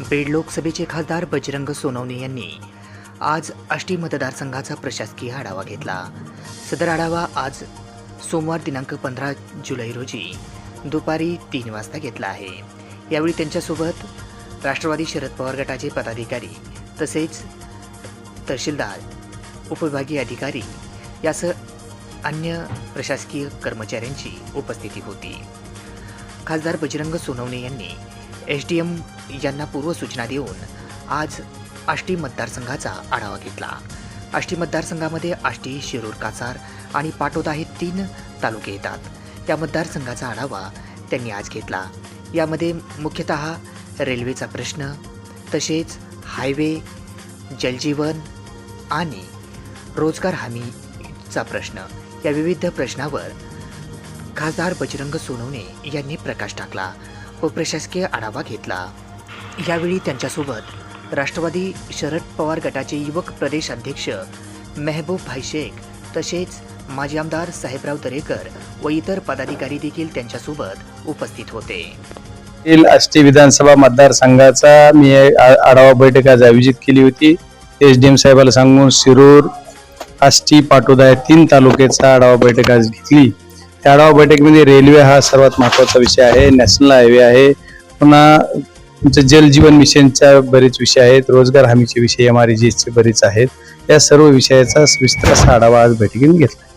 बीड लोकसभेचे खासदार बजरंग सोनवणे यांनी आज आष्टी मतदारसंघाचा प्रशासकीय आढावा घेतला. सदर आढावा आज सोमवार दिनांक पंधरा जुलै रोजी दुपारी तीन वाजता घेतला आहे. यावेळी त्यांच्यासोबत राष्ट्रवादी शरद पवार गटाचे पदाधिकारी तसेच तहसीलदार उपविभागीय अधिकारी यासह अन्य प्रशासकीय कर्मचाऱ्यांची उपस्थिती होती. खासदार बजरंग सोनवणे यांनी एस डी एम यांना पूर्वसूचना देऊन आज आष्टी मतदारसंघाचा आढावा घेतला. आष्टी मतदारसंघामध्ये आष्टी शिरूर कासार आणि पाटोदा हे तीन तालुके येतात. या मतदारसंघाचा आढावा त्यांनी आज घेतला. यामध्ये मुख्यतः रेल्वेचा प्रश्न तसेच हायवे जलजीवन आणि रोजगार हमीचा प्रश्न. या विविध प्रश्नावर खासदार बजरंग सोनवणे यांनी प्रकाश टाकला. व प्रशासकीय आढावा घेतला. यावेळी त्यांच्यासोबत राष्ट्रवादी शरद पवार गटाचे युवक प्रदेश अध्यक्ष मेहबूब भाई शेख तसेच माजी आमदार साहेबराव दरेकर व इतर पदाधिकारी देखील त्यांच्यासोबत उपस्थित होते. आष्टी विधानसभा मतदारसंघाचा मी आढावा बैठक आज आयोजित केली होती. एस डी एम साहेबाला सांगून शिरूर आष्टी पाटोदा या तीन तालुक्याचा आढावा बैठक आज घेतली. त्या आढावा बैठकीमध्ये रेल्वे हा सर्वात महत्त्वाचा विषय आहे नॅशनल हायवे आहे. पुन्हा तुमचं जलजीवन मिशनच्या बरेच विषय आहेत रोजगार हमीचे विषय एम आर जीचे बरेच आहेत. या सर्व विषयाचा विस्तार असा आढावा आज बैठकीत घेतला.